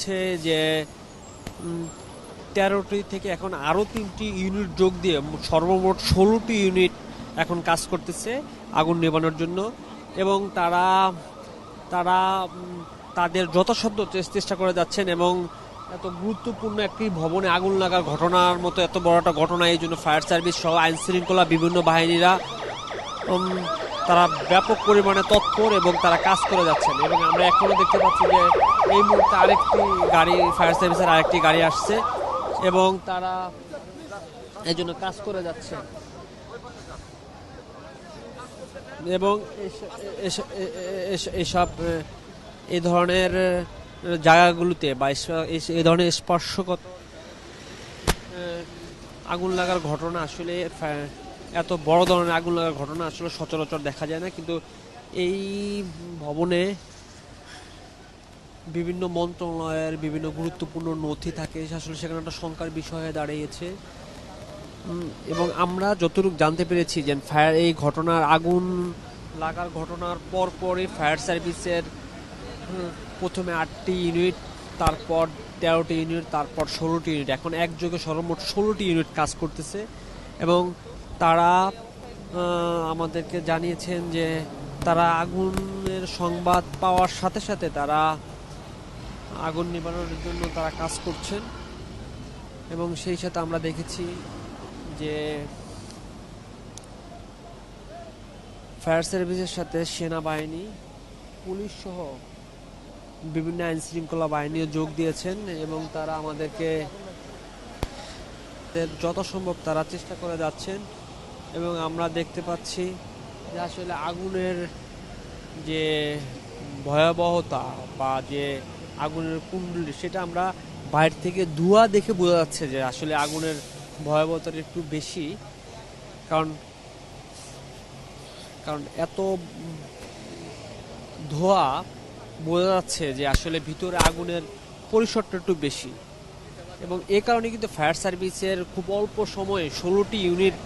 হচ্ছে যে তেরোটি থেকে এখন আরও তিনটি ইউনিট যোগ দিয়ে সর্বমোট ষোলোটি ইউনিট এখন কাজ করতেছে আগুন নেবানোর জন্য। এবং তারা তারা তাদের যথাসাধ্য চেষ্টা করে যাচ্ছেন এবং এত গুরুত্বপূর্ণ একটি ভবনে আগুন লাগার ঘটনার মতো এত বড় একটা ঘটনা, এই জন্য ফায়ার সার্ভিস সহ আইন শৃঙ্খলা বিভিন্ন বাহিনীরা তারা ব্যাপক পরিমাণে তৎপর এবং তারা কাজ করে যাচ্ছেন এবং আমরা এখনও দেখতে পাচ্ছি যে এই মুহূর্তে আরেকটি গাড়ি ফায়ার সার্ভিসের আরেকটি গাড়ি আসছে এবং তারা এই জন্য কাজ করে যাচ্ছে এবং এসব এই ধরনের জায়গাগুলোতে বা এই ধরনের স্পর্শকত আগুন লাগার ঘটনা আসলে এত বড় ধরনের আগুন লাগার ঘটনা আসলে সচরাচর দেখা যায় না, কিন্তু এই ভবনে বিভিন্ন মন্ত্রণালয়ের বিভিন্ন গুরুত্বপূর্ণ নথি থাকে আসলে সেখানে একটা শঙ্কার বিষয় হয়ে দাঁড়িয়েছে। এবং আমরা যতটুকু জানতে পেরেছি যে ফায়ার, এই ঘটনার আগুন লাগার ঘটনার পর পরই ফায়ার সার্ভিসের প্রথমে আটটি ইউনিট, তারপর তেরোটি ইউনিট, তারপর ষোলোটি ইউনিট। এখন একযোগে সর্বমোট ষোলোটি ইউনিট কাজ করতেছে এবং তারা আমাদেরকে জানিয়েছেন যে তারা আগুনের সংবাদ পাওয়ার সাথে সাথে তারা আগুন নিবারণের জন্য তারা কাজ করছেন। এবং সেই সাথে আমরা দেখেছি যে ফায়ার সার্ভিসের সাথে সেনাবাহিনী, পুলিশ সহ বিভিন্ন আইন শৃঙ্খলা বাহিনীও যোগ দিয়েছেন এবং তারা আমাদেরকে যত সম্ভব তারা চেষ্টা করে যাচ্ছেন। এবং আমরা দেখতে পাচ্ছি যে আসলে আগুনের যে ভয়াবহতা বা যে আগুনের কুণ্ডলি, সেটা আমরা বাইরে থেকে ধোঁয়া দেখে বোঝা যাচ্ছে যে আসলে আগুনের ভয়াবহতাটা একটু বেশি। কারণ কারণ এত ধোঁয়া বোঝা যাচ্ছে যে আসলে ভিতরে আগুনের পরিসরটা একটু বেশি। এবং এ কারণে কিন্তু ফায়ার সার্ভিসের খুব অল্প সময়ে ষোলোটি ইউনিট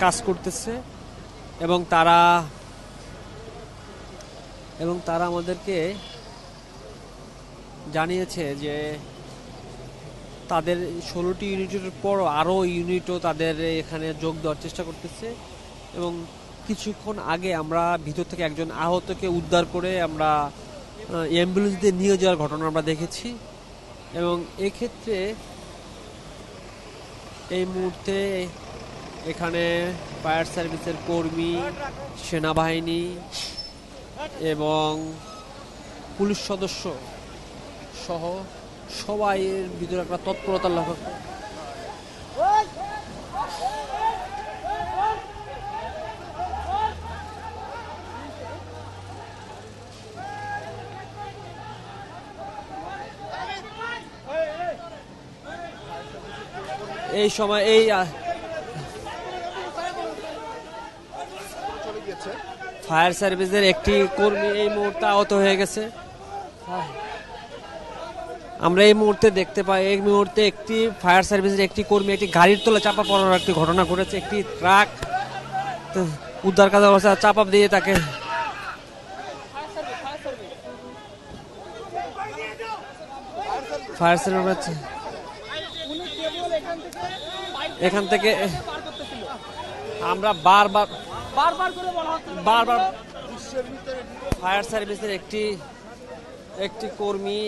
কাজ করতেছে এবং তারা এবং তারা আমাদেরকে জানিয়েছে যে তাদের ষোলোটি ইউনিটের পরও আরও ইউনিটও তাদের এখানে যোগ দেওয়ার চেষ্টা করতেছে এবং কিছুক্ষণ আগে আমরা ভিতর থেকে একজন আহতকে উদ্ধার করে আমরা অ্যাম্বুলেন্স দিয়ে নিয়ে যাওয়ার ঘটনা আমরা দেখেছি এবং এক্ষেত্রে এই মুহূর্তে এখানে ফায়ার সার্ভিসের কর্মী, সেনাবাহিনী এবং পুলিশ সদস্য সহ সবাই এর ভিতরে একটা তৎপরতা লক্ষ্য এই সময় এই ফায়ার সার্ভিসের একটি কর্মী এই মুহূর্তে আহত হয়ে গেছে। আমরা এই মুহূর্তে দেখতে পাই, এই মুহূর্তে একটি ফায়ার সার্ভিসের একটি কর্মী একটি গাড়ির তলে চাপা পড়ার একটি ঘটনা ঘটেছে। একটি ট্রাক উদ্ধার কাজ অবস্থা চাপা দিয়ে তাকে ফায়ার সার্ভিস এখান থেকে আমরা বারবার বারবার করে বলা হচ্ছে বারবার। ফায়ার সার্ভিসের একটি একটি কর্মী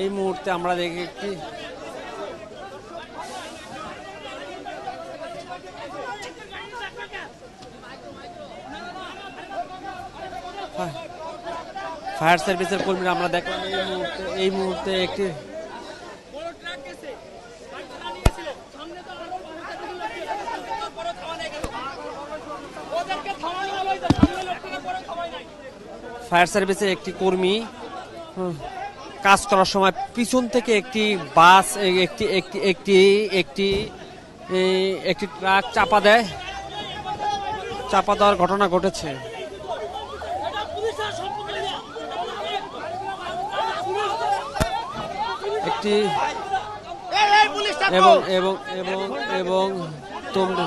এই মুহূর্তে আমরা দেখি একটি ফায়ার সার্ভিসের কর্মীরা আমরা দেখলাম এই মুহূর্তে এই মুহূর্তে একটি বড় ট্রাক গেছে গাড়ি চালিয়েছিল সামনে তো আরও পরে থামা নেই গেল ওদেরকে থামানো হলো এই যে সামনে লোকটাকে পরে থামাই নাই ফায়ার সার্ভিসের একটি কর্মী কাজ করার সময় পিছন থেকে একটি বাস একটি একটি একটি একটি একটি ট্রাক চাপা দেয়। চাপা দেওয়ার ঘটনা ঘটেছে। একটি এবং এবং এবং এবং তোমরা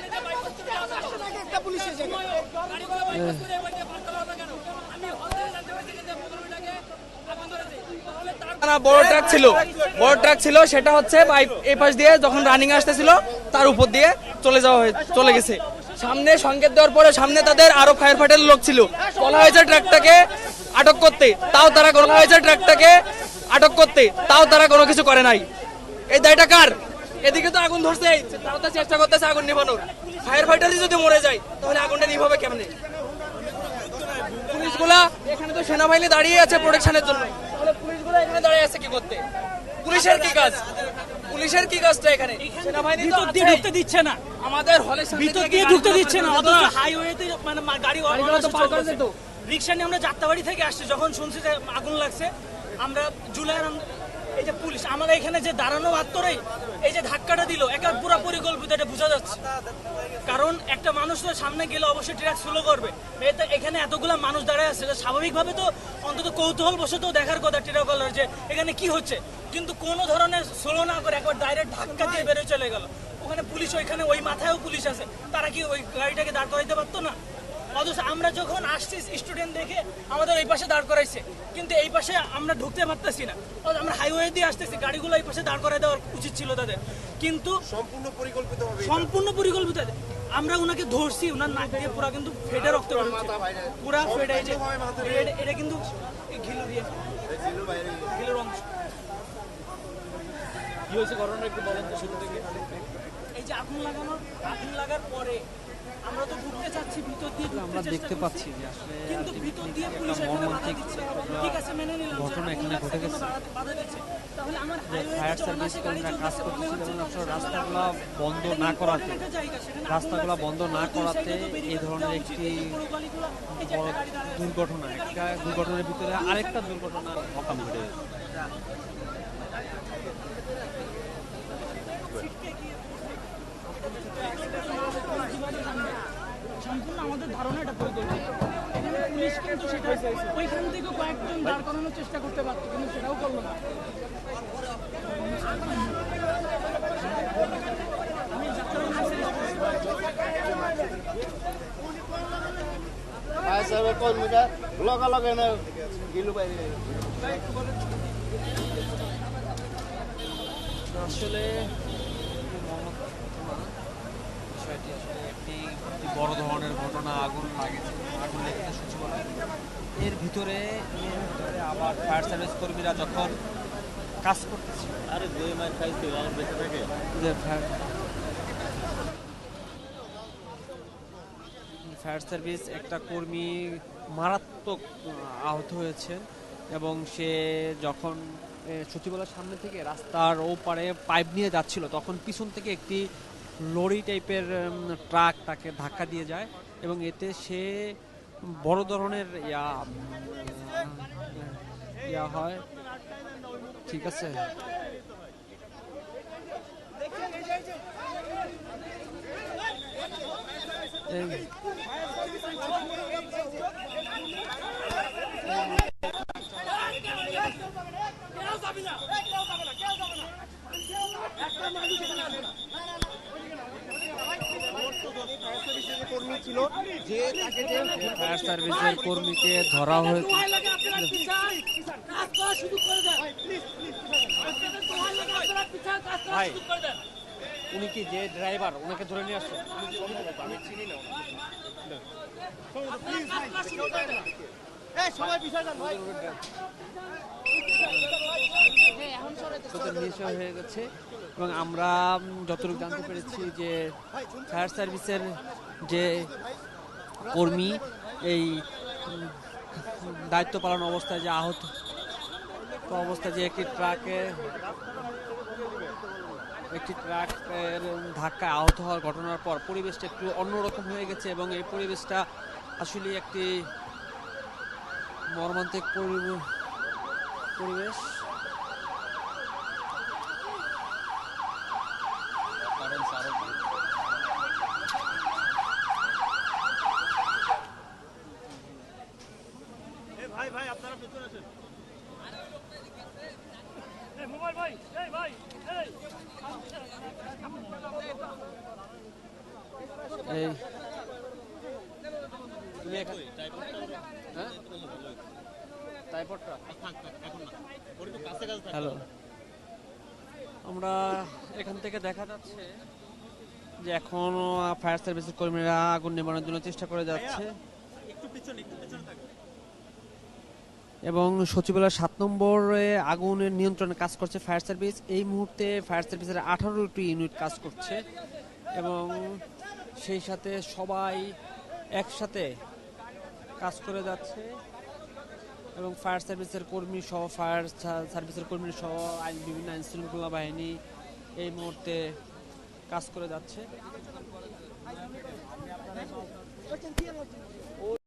বড় ট্রাক ছিল, বড় ট্রাক ছিল, সেটা হচ্ছে এই পাশ দিয়ে যখন রানিং আসতেছিল, তার উপর দিয়ে চলে যাওয়া হয়ে চলে গেছে। সামনে সংকেত দেওয়ার পরে সামনে তাদের আরও ফায়ার ফাইটার লোক ছিল। বলা হয়েছে ট্রাকটাকে আটক করতে, তাও তারা বলা হয়েছে ট্রাকটাকে আটক করতে, তাও তারা কোনো কিছু করে নাই। এই দায়টা কার? এদিকে তো আগুন ধরছে তারা তো চেষ্টা করতেছে আগুন নিভানোর। ফায়ার ফাইটারই যদি মরে যায় তাহলে আগুনটা নিভাবে কেমনে? পুলিশগুলা এখানে তো সেনাবাহিনী দাঁড়িয়ে আছে প্রোটেকশনের জন্য। তাহলে পুলিশগুলা এখানে দাঁড়িয়ে আছে কি করতে? পুলিশের কি কাজ? পুলিশের কি কাজটা এখানে? সেনাবাহিনী তো দিয়ে ঢুকতে দিচ্ছে না। আমাদের হলে ভিতর দিয়ে ঢুকতে দিচ্ছে না অথচ হাইওয়েতে মানে গাড়ি তো পার করে দিত। রিক্সা নিয়ে আমরা যাত্রাবাড়ি থেকে আসছি যখন শুনছি যে আগুন লাগছে আমরা আম- এই যে পুলিশ আমরা এখানে যে দাঁড়ানো মাত্রই এই যে ধাক্কাটা দিল, একা পুরো পরিকল্পিত, এটা বোঝা যাচ্ছে। কারণ একটা মানুষ তো সামনে গেলে অবশ্যই ট্রাক স্লো করবে। এখানে এতগুলা মানুষ দাঁড়ায় আছে স্বাভাবিকভাবে তো অন্তত কৌতূহল বসত দেখার কথা ট্রাকওয়ালার যে এখানে কি হচ্ছে। কিন্তু কোনো ধরনের স্লো না করে একবার ডাইরেক্ট ধাক্কা দিয়ে বেরোয় চলে গেল। ওখানে পুলিশ ওইখানে, ওই মাথায়ও পুলিশ আছে। তারা কি ওই গাড়িটাকে দাঁড় করাইতে পারতো না? অথচ আমরা যখন আসছি স্টুডেন্ট দেখে আমাদের এই পাশে দাঁড় করাইছে। কিন্তু এই পাশে আমরা ঢুকতে পারতেছি না। আমরা হাইওয়ে দিয়ে আসতেছি গাড়িগুলো এই পাশে দাঁড় করাই দেওয়ার উচিত ছিল তাদের। কিন্তু সম্পূর্ণ পরিকল্পিত সম্পূর্ণ পরিকল্পিত আমরা উনাকে ধরছি উনার নাক দিয়ে পুরা কিন্তু ফেটে রক্ত পুরা ফেটে যে এটা- এটা কিন্তু এই ঘিলু দিয়ে। ঘিলুর অংশ। কি হয়েছে? ঘটনা একটু বলেন তো শুরু থেকে। এই যে আগুন লাগানোর আগুন লাগার পরে আমরা তো ঢুকতে চাচ্ছি ভিতর দিয়ে আমরা দেখতে পাচ্ছি যে আসলে কিন্তু ভিতর দিয়ে পুলিশ এখানে বাধা দিচ্ছে ঠিক আছে মেনে নিলাম ঘটনা এখানে ঘটে গেছে। বাধা- দিচ্ছে তাহলে আমার ফায়ার সার্ভিস কর্মীরা কাজ করতেছিল এবং যে রাস্তাগুলো বন্ধ না করাতে রাস্তাগুলো বন্ধ না করাতে এই ধরনের একটি বড়। দুর্ঘটনা একটা দুর্ঘটনার ভিতরে আরেকটা দুর্ঘটনা মোকাম ঘটে গেছে। সম্পূর্ণ আমাদের ধারণা এটা পরিকল্পিত এখানে পুলিশ কিন্তু সেটা ওইখান থেকে কয়েকজন দাঁড় করানোর চেষ্টা করতে পারতো কিন্তু সেটাও করল না। সার্ভিস কর্মীরা লগা লগে না গিলু বাইরে। আসলে বিষয়টি আসলে একটি একটি বড় ধরনের ঘটনা আগুন লাগেছে আগুন লেগেছে সচিবালয় এর ভিতরে এর ভিতরে আবার ফায়ার সার্ভিস কর্মীরা যখন কাজ করতেছে আরে দুই মাস খাইছি আমার বেঁচে থাকে। ফায়ার সার্ভিস একটা কর্মী মারাত্মক আহত হয়েছে এবং সে যখন সচিবালয়ের সামনে থেকে রাস্তার ওপারে পাইপ নিয়ে যাচ্ছিল তখন পিছন থেকে একটি লরি টাইপের ট্রাক তাকে ধাক্কা দিয়ে যায়। এবং এতে সে বড় ধরনের ইয়া ইয়া হয়। ঠিক আছে। কর্মী ছিল যে তাকে যে ফায়ার সার্ভিসের কর্মীকে ধরা হয়েছে। ভাই। উনি কি যে ড্রাইভার ওনাকে ধরে নিয়ে আসছে নিশ্চয় হয়ে গেছে। এবং আমরা যতটুকু জানতে পেরেছি যে ফায়ার সার্ভিসের যে কর্মী এই দায়িত্ব পালন অবস্থায় যে আহত অবস্থায় যে একটি ট্রাকে, একটি ট্রাকের ধাক্কায় আহত হওয়ার ঘটনার পর পরিবেশটা একটু অন্যরকম হয়ে গেছে এবং এই পরিবেশটা আসলে একটি মর্মান্তিক পরি- পরিবেশ এই তুমি এখানে হ্যাঁ হ্যালো। আমরা এখান থেকে দেখা যাচ্ছে যে এখনও ফায়ার সার্ভিসের কর্মীরা আগুন নেবানোর জন্য চেষ্টা করে যাচ্ছে। এবং সচিবালয় সাত নম্বরে আগুনের নিয়ন্ত্রণে কাজ করছে ফায়ার সার্ভিস। এই মুহূর্তে ফায়ার সার্ভিসের আঠারোটি ইউনিট কাজ করছে এবং সেই সাথে সবাই একসাথে কাজ করে যাচ্ছে। এবং ফায়ার সার্ভিসের কর্মী সহ, ফায়ার সার্ভিসের কর্মী সহ, আইন, বিভিন্ন আইন শৃঙ্খলা বাহিনী এই মুহূর্তে কাজ করে যাচ্ছে।